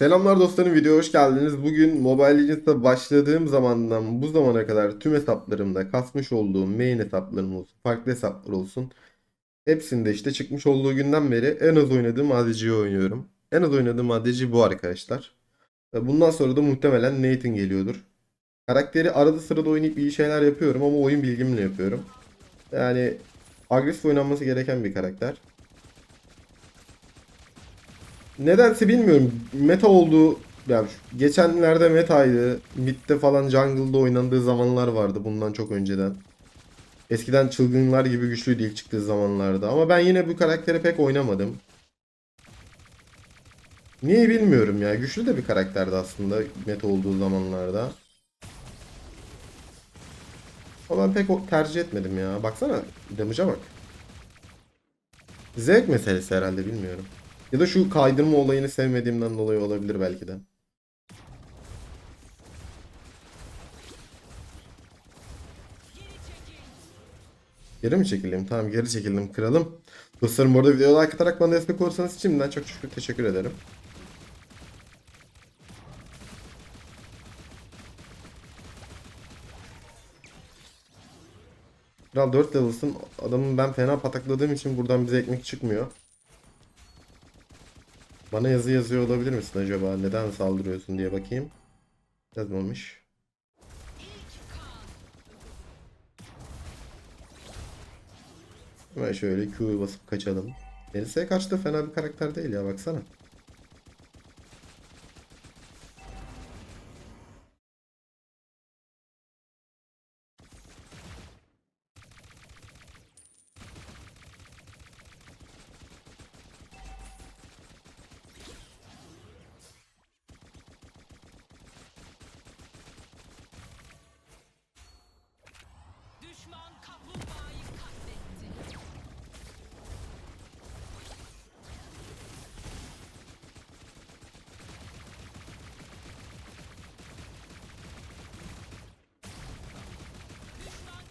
Selamlar dostlarım videoya hoş geldiniz. Bugün Mobile Legends'a başladığım zamandan bu zamana kadar tüm hesaplarımda kasmış olduğum main hesaplarım olsun, farklı hesaplar olsun. Hepsinde işte çıkmış olduğu günden beri en az oynadığım ADC'yi oynuyorum. En az oynadığım ADC bu arkadaşlar. Bundan sonra da muhtemelen Nathan geliyordur. Karakteri arada sırada oynayıp iyi şeyler yapıyorum ama oyun bilgimle yapıyorum. Yani agresif oynanması gereken bir karakter. Nedense bilmiyorum. Meta olduğu yani geçenlerde metaydı. Mid'de falan jungle'da oynandığı zamanlar vardı bundan çok önceden. Eskiden çılgınlar gibi güçlüydü ilk çıktığı zamanlarda ama ben yine bu karakteri pek oynamadım. Niye bilmiyorum ya. Güçlü de bir karakterdi aslında meta olduğu zamanlarda. Ama ben pek tercih etmedim ya. Baksana damage'a bak. Zevk meselesi herhalde bilmiyorum. Ya da şu kaydırma olayını sevmediğimden dolayı olabilir belki de. Geri mi çekileyim? Tamam geri çekildim. Kralım. Dostlarım bu arada videoya like atarak bana destek olursanız şimdiden çok çok teşekkür ederim. Kral 4 level'sın. Adamın ben fena patakladığım için buradan bize ekmek çıkmıyor. Bana yazı yazıyor olabilir misin acaba? Neden saldırıyorsun diye bakayım. Yazmamış. Hemen şöyle Q'yu basıp kaçalım. Melisa'ya karşı da fena bir karakter değil ya baksana.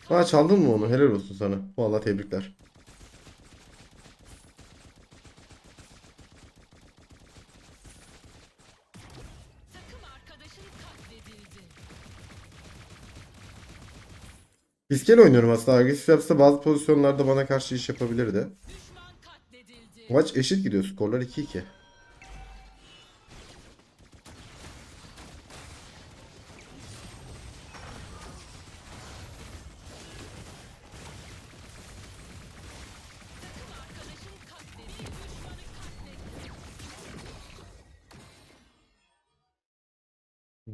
Ha çaldın mı onu? Helal olsun sana. Vallahi tebrikler. Fiskal oynuyorum aslında. Agresif yapsa bazı pozisyonlarda bana karşı iş yapabilirdi. Maç eşit gidiyor. Skorlar 2-2.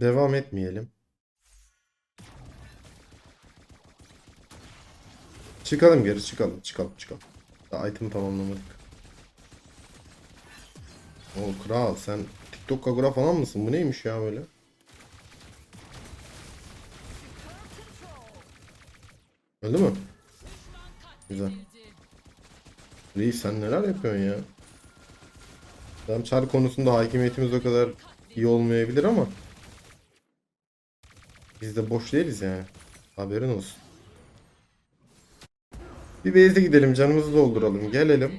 Devam etmeyelim. Çıkalım geri çıkalım çıkalım çıkalım. Daha item tamamlamadık. O kral sen TikTok Kagura falan mısın? Bu neymiş ya böyle? Öldü mü? Güzel. Reis sen neler yapıyorsun ya? Tam çar konusunda hakimiyetimiz o kadar iyi olmayabilir ama biz de boş değiliz yani. Haberin olsun. Bir base'e gidelim canımızı dolduralım. Gelelim.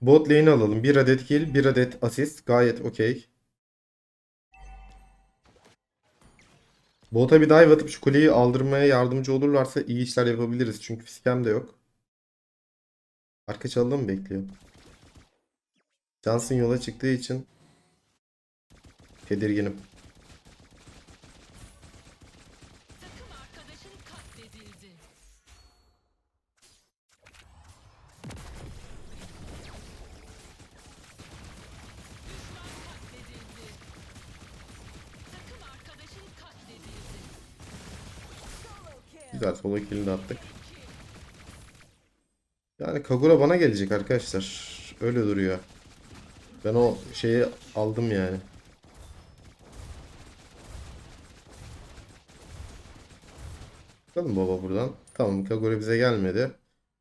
Bot lane'i alalım. Bir adet kill, bir adet asist. Gayet okey. Bota bir dive atıp şu kuleyi aldırmaya yardımcı olurlarsa iyi işler yapabiliriz. Çünkü fiskem de yok. Arka çalıda mı bekliyor? Johnson yola çıktığı için tedirginim. Güzel solo kill'ini attık. Yani Kagura bana gelecek arkadaşlar. Öyle duruyor. Ben o şeyi aldım yani. Bakalım baba buradan. Tamam Kagura bize gelmedi.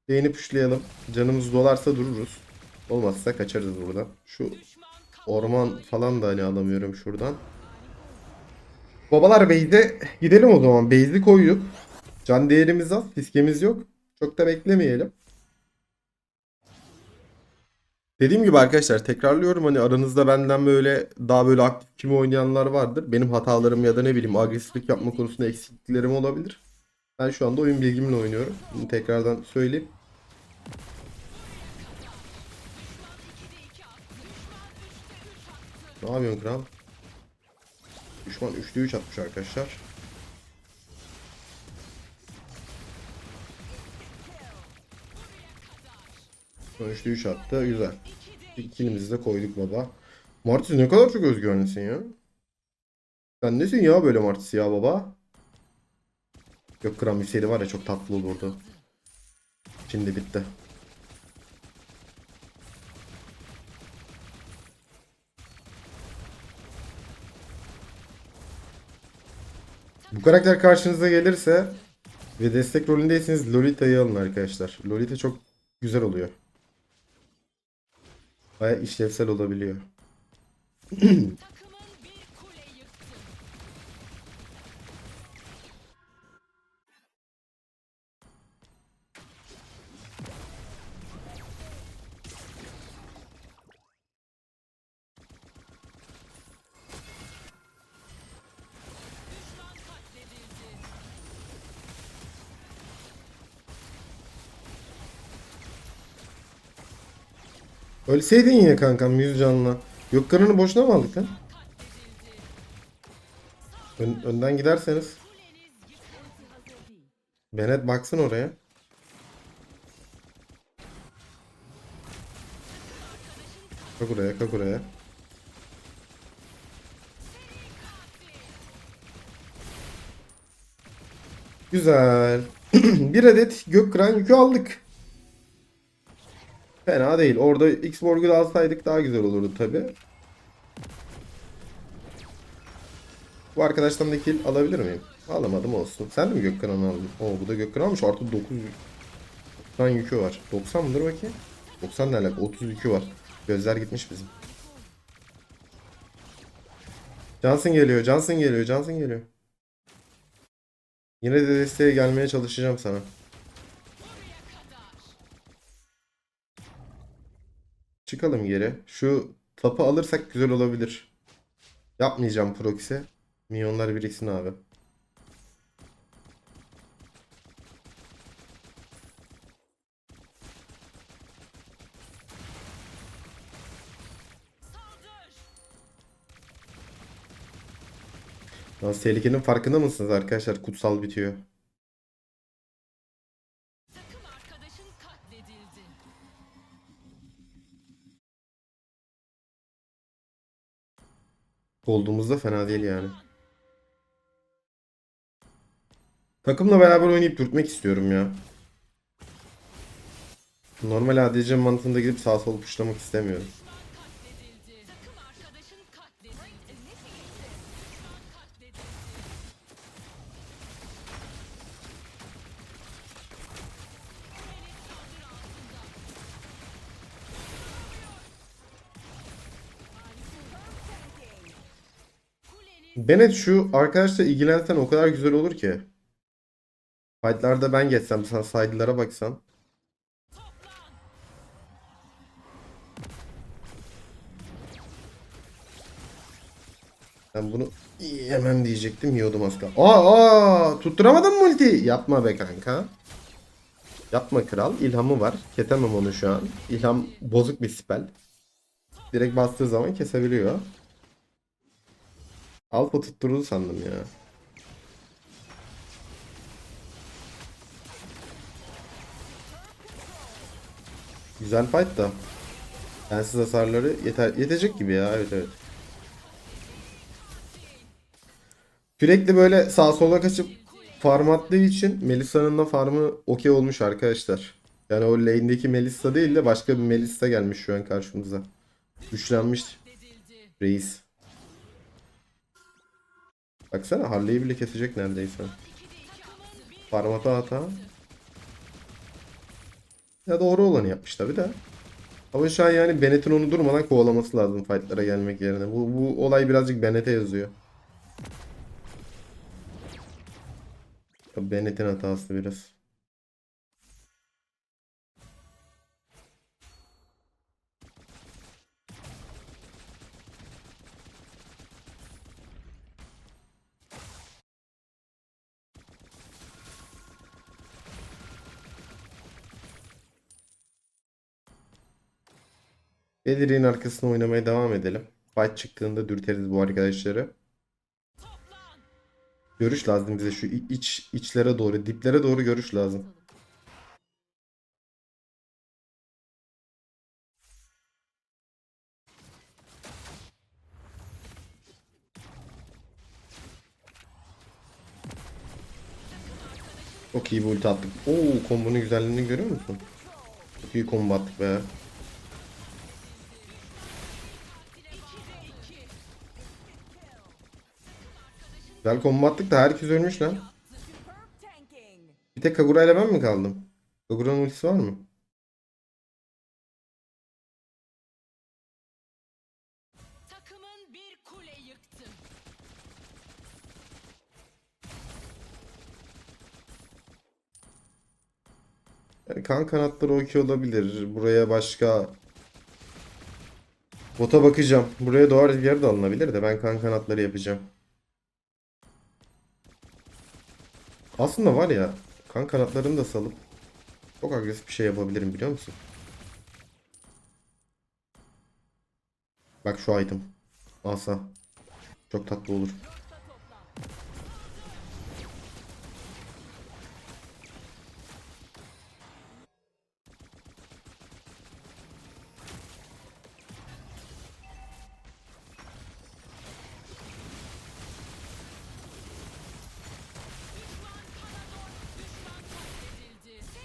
Lane'i pushlayalım. Canımız dolarsa dururuz. Olmazsa kaçarız buradan. Şu orman falan da hani alamıyorum şuradan. Babalar base'e gidelim o zaman. Base'i koyduk. Can değerimiz az. Fiskemiz yok. Çok da beklemeyelim. Dediğim gibi arkadaşlar tekrarlıyorum hani aranızda benden böyle daha böyle aktif kim oynayanlar vardır. Benim hatalarım ya da ne bileyim agresiflik yapma konusunda eksikliklerim olabilir. Ben şu anda oyun bilgimle oynuyorum. Bunu tekrardan söyleyeyim. Ne yapıyorsun kral? Düşman 3'te 3 atmış arkadaşlar. Son 3'te 3 attı. Güzel. İkilimizi de koyduk baba. Martis ne kadar çok özgüvenlisin ya. Sen nesin ya böyle Martis ya baba? Yok kram seri var ya çok tatlı olurdu. Şimdi bitti. Bu karakter karşınıza gelirse ve destek rolündeyseniz Lolita'yı alın arkadaşlar. Lolita çok güzel oluyor. Baya işlevsel olabiliyor. Ölseydin yine kankam 100 canla. Gökkan'ını boşuna mı aldık lan? Ön- önden giderseniz. Bennett baksın oraya. Kalk oraya, kalk oraya. Güzel. bir adet Gökkıran yükü aldık. Fena değil. Orada X-Borg'u da alsaydık daha güzel olurdu tabi. Bu arkadaştan da kill alabilir miyim? Alamadım olsun. Sen de mi Gökkıran'ı aldın? Oo bu da Gökkıran almış. Artı 9 90 yükü var. 90 mıdır bakayım? 90 ne alaka? 30 yükü var. Gözler gitmiş bizim. Johnson geliyor. Johnson geliyor. Johnson geliyor. Yine de desteğe gelmeye çalışacağım sana. Çıkalım geri. Şu tapı alırsak güzel olabilir. Yapmayacağım proxy. Milyonlar biriksin abi. Yalnız tehlikenin farkında mısınız arkadaşlar? Kutsal bitiyor. Olduğumuzda fena değil yani. Takımla beraber oynayıp dürtmek istiyorum ya. Normal ADC mantığında gidip sağ sol puşlamak istemiyorum. Bennett şu arkadaşla ilgilensen o kadar güzel olur ki. Fight'larda ben geçsem sen side'lara baksan. Ben bunu yemem diyecektim yiyordum az kaldı. Aa, aa tutturamadım mı ulti? Yapma be kanka. Yapma kral. İlhamı var. Kesemem onu şu an. İlham bozuk bir spell. Direkt bastığı zaman kesebiliyor. Alfa tutturdu sandım ya. Güzel fight da. Bensiz hasarları yeter yetecek gibi ya. Evet evet. Sürekli böyle sağ sola kaçıp farm attığı için Melissa'nın da farmı okey olmuş arkadaşlar. Yani o lane'deki Melissa değil de başka bir Melissa gelmiş şu an karşımıza. Güçlenmiş reis. Baksana Harley'i bile kesecek neredeyse. Farm ata ata. Ya doğru olanı yapmış tabi de. Ama şu an yani Bennett'in onu durmadan kovalaması lazım fightlara gelmek yerine. Bu, bu olay birazcık Bennett'e yazıyor. Bennett'in hatası biraz. Belir'in arkasına oynamaya devam edelim. Fight çıktığında dürteriz bu arkadaşları. Görüş lazım bize şu iç içlere doğru, diplere doğru görüş lazım. Çok iyi bir ulti attık. Oo kombonun güzelliğini görüyor musun? Çok iyi combo attık be. Güzel combo attık da herkes ölmüş lan. Bir tek Kagura ile ben mi kaldım? Kagura'nın ultisi var mı? Takımın bir kule yıktı. Yani kan kanatları okey olabilir. Buraya başka Bota bakacağım. Buraya doğar rüzgarı da alınabilir de ben kan kanatları yapacağım. Aslında var ya kan kanatlarını da salıp çok agresif bir şey yapabilirim biliyor musun? Bak şu item. Asa. Çok tatlı olur.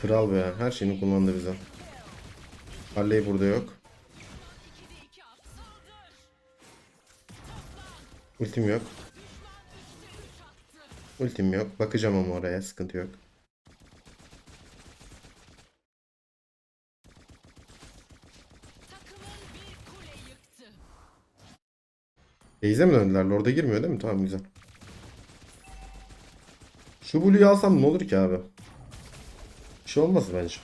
Kral be. Her şeyini kullandı bize. Harley burada yok. 2'de 2 at. Saldır. Ultim yok. Düşman 3'te 3 attı. Ultim yok. Bakacağım ama oraya. Sıkıntı yok. Beyze mi döndüler? Lord'a girmiyor değil mi? Tamam güzel. Şu Blue'yu alsam ne olur ki abi? Bir şey olmaz bence.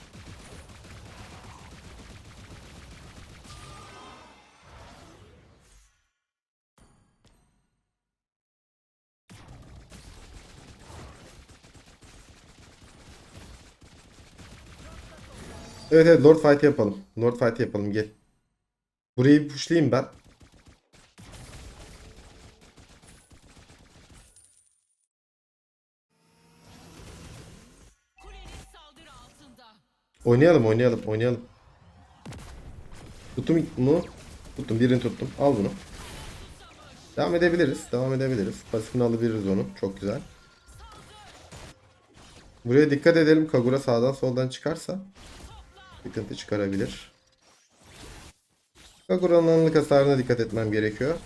Evet evet Lord Fight yapalım. Lord Fight yapalım gel. Burayı bir pushlayayım ben. Oynayalım oynayalım oynayalım. Tuttum mu? Tuttum birini tuttum. Al bunu. Devam edebiliriz. Devam edebiliriz. Pasifini alabiliriz onu. Çok güzel. Buraya dikkat edelim. Kagura sağdan soldan çıkarsa sıkıntı çıkarabilir. Kagura'nın anlık hasarına dikkat etmem gerekiyor.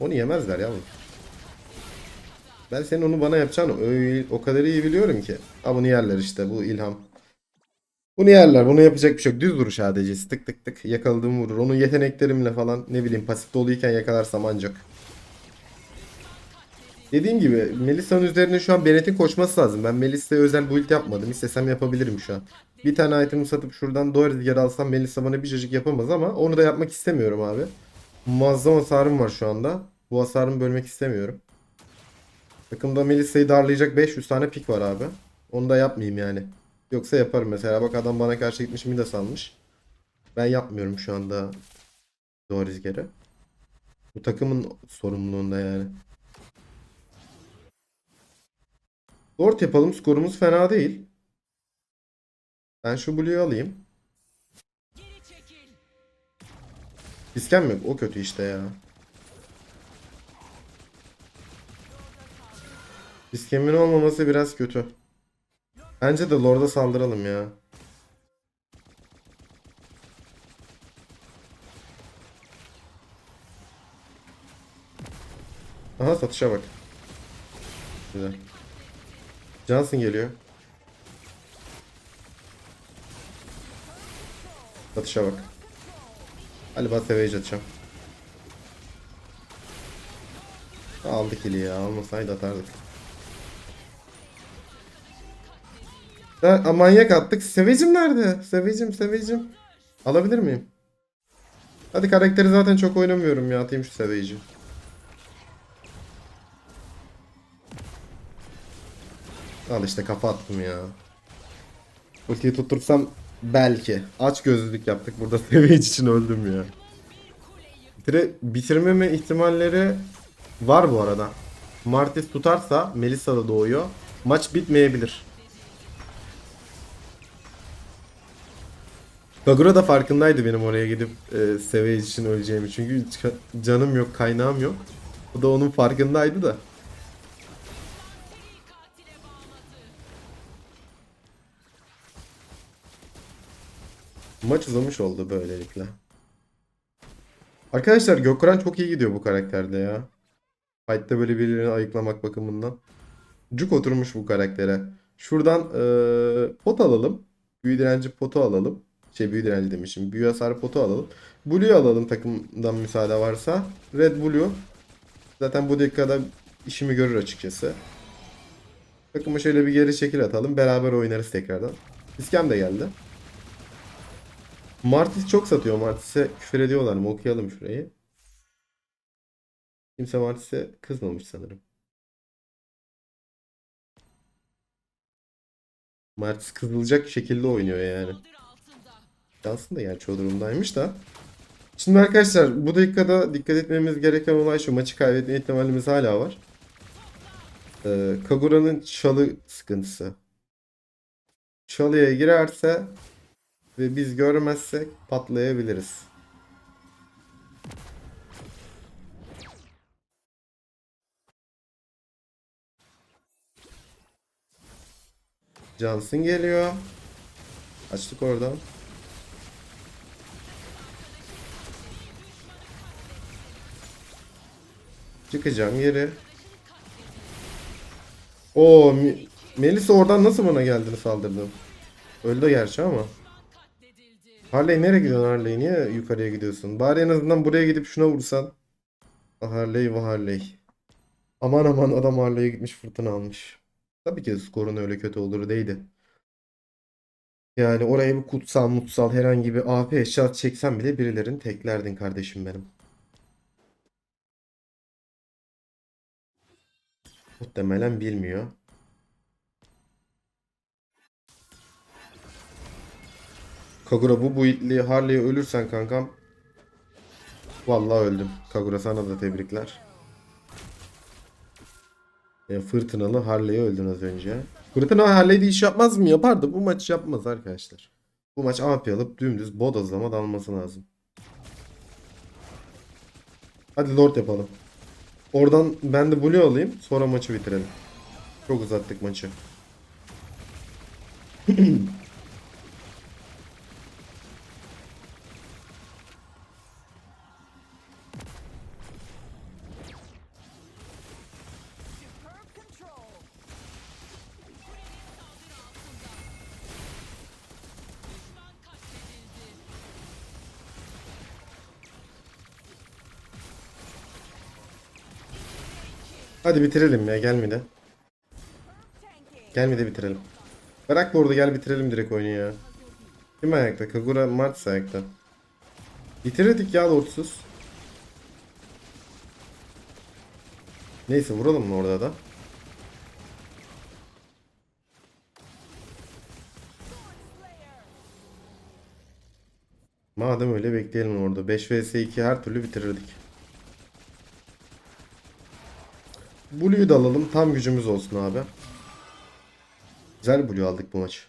Onu yemezler yavrum. Ben senin onu bana yapacağını o kadar iyi biliyorum ki. Ha bunu yerler işte bu ilham. Bunu yerler. Bunu yapacak bir şey yok. Düz duruş ADC'si. Tık tık tık. Yakaladığımı vurur. Onun yeteneklerimle falan ne bileyim pasif doluyken yakalarsam ancak. Dediğim gibi Melissa'nın üzerine şu an Bennett'in koşması lazım. Ben Melissa'ya özel build yapmadım. İstesem yapabilirim şu an. Bir tane item satıp şuradan doğa rüzgarı alsam Melissa bana bir cacık yapamaz ama onu da yapmak istemiyorum abi. Muazzam hasarım var şu anda. Bu hasarımı bölmek istemiyorum. Takımda Melissa'yı darlayacak 500 tane pik var abi. Onu da yapmayayım yani. Yoksa yaparım mesela. Bak adam bana karşı gitmiş mi de salmış. Ben yapmıyorum şu anda doğru rüzgarı. Bu takımın sorumluluğunda yani. Lord yapalım. Skorumuz fena değil. Ben şu Blue'yu alayım. İskem yok. O kötü işte ya. İskemin olmaması biraz kötü. Bence de Lord'a saldıralım ya. Aha satışa bak. Güzel. Johnson geliyor. Satışa bak. Galiba Savage atacağım. Aldık ili ya. Almasaydı atardık. Ha, manyak attık. Sevecim nerede? Sevecim, sevecim. Alabilir miyim? Hadi karakteri zaten çok oynamıyorum ya. Atayım şu seveci. Al işte kafa attım ya. Ultiyi tuttursam belki. Aç gözlülük yaptık. Burada Savage için öldüm ya. Bitire, bitirmeme ihtimalleri var bu arada. Martis tutarsa Melissa da doğuyor. Maç bitmeyebilir. Kagura da farkındaydı benim oraya gidip e, Savage için öleceğimi. Çünkü ca- canım yok, kaynağım yok. O da onun farkındaydı da. Maç uzamış oldu böylelikle. Arkadaşlar Gökhan çok iyi gidiyor bu karakterde ya. Fight'te böyle birilerini ayıklamak bakımından. Cuk oturmuş bu karaktere. Şuradan eee, pot alalım. Büyü direnci potu alalım. Şey büyü direnci demişim. Büyü hasar potu alalım. Blue'yu alalım takımdan müsaade varsa. Red Blue. Zaten bu dakikada işimi görür açıkçası. Takıma şöyle bir geri çekil atalım. Beraber oynarız tekrardan. İskem de geldi. Martis çok satıyor. Martis'e küfür ediyorlar mı? Okuyalım şurayı. Kimse Martis'e kızmamış sanırım. Martis kızılacak şekilde oynuyor yani. Aslında gerçi o durumdaymış da. Şimdi arkadaşlar bu dakikada dikkat etmemiz gereken olay şu. Maçı kaybetme ihtimalimiz hala var. Ee, Kagura'nın çalı sıkıntısı. Çalıya girerse ve biz görmezsek patlayabiliriz. Johnson geliyor. Açtık oradan. Çıkacağım. Oo, Mi- Melisa oradan nasıl bana geldin saldırdın? Öldü gerçi ama. Harley nereye gidiyorsun Harley? Niye yukarıya gidiyorsun? Bari en azından buraya gidip şuna vursan. Ah, Harley ve Harley. Aman aman adam Harley'e gitmiş fırtına almış. Tabii ki skorun öyle kötü olur değildi. Yani oraya bir kutsal mutsal herhangi bir AP eşya çeksen bile birilerini teklerdin kardeşim benim. Muhtemelen bilmiyor. Kagura bu build'li Harley'e ölürsen kankam Vallahi öldüm. Kagura sana da tebrikler. E, fırtınalı Harley'e öldün az önce. Fırtına Harley'de iş yapmaz mı? Yapardı. Bu maç yapmaz arkadaşlar. Bu maç AP alıp dümdüz bodozlama dalması lazım. Hadi Lord yapalım. Oradan ben de Blue alayım. Sonra maçı bitirelim. Çok uzattık maçı. Hadi bitirelim ya gelmedi. Gelmedi bitirelim. Bırak bu orada gel bitirelim direkt oyunu ya. Kim ayakta? Kagura Martis ayakta. Bitirdik ya Lordsuz. Neyse vuralım mı orada da? Madem öyle bekleyelim orada. 5 vs 2 her türlü bitirirdik. Blue'yu da alalım. Tam gücümüz olsun abi. Güzel Blue aldık bu maç.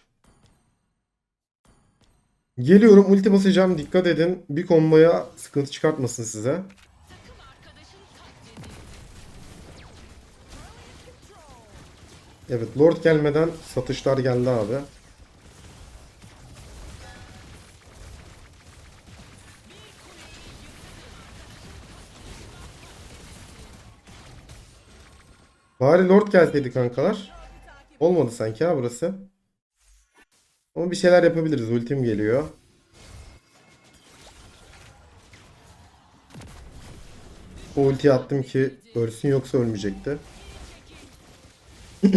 Geliyorum ulti basacağım. Dikkat edin. Bir komboya sıkıntı çıkartmasın size. Evet Lord gelmeden satışlar geldi abi. Bari Lord gelseydi kankalar. Olmadı sanki ha burası. Ama bir şeyler yapabiliriz. Ultim geliyor. O ultiyi attım ki ölsün yoksa ölmeyecekti.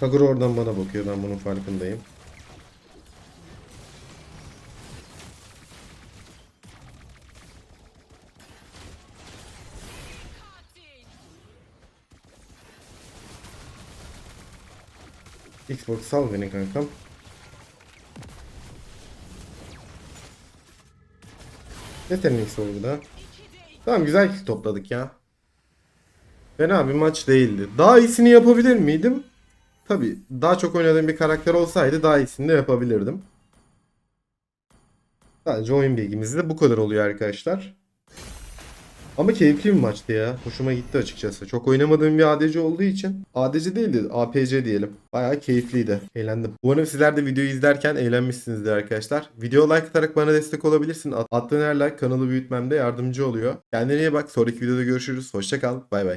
Kagura oradan bana bakıyor. Ben bunun farkındayım. Xbox sal beni kankam. Yeteneksiz oldu bu da. Tamam güzel kill topladık ya. Fena bir maç değildi. Daha iyisini yapabilir miydim? Tabi daha çok oynadığım bir karakter olsaydı daha iyisini de yapabilirdim. Sadece oyun bilgimiz de bu kadar oluyor arkadaşlar. Ama keyifli bir maçtı ya. Hoşuma gitti açıkçası. Çok oynamadığım bir ADC olduğu için. ADC değildi. APC diyelim. Bayağı keyifliydi. Eğlendim. Umarım sizler de videoyu izlerken eğlenmişsinizdir arkadaşlar. Video like atarak bana destek olabilirsin. At- Attığın her like kanalı büyütmemde yardımcı oluyor. Kendine iyi bak. Sonraki videoda görüşürüz. Hoşça kal. Bay bay.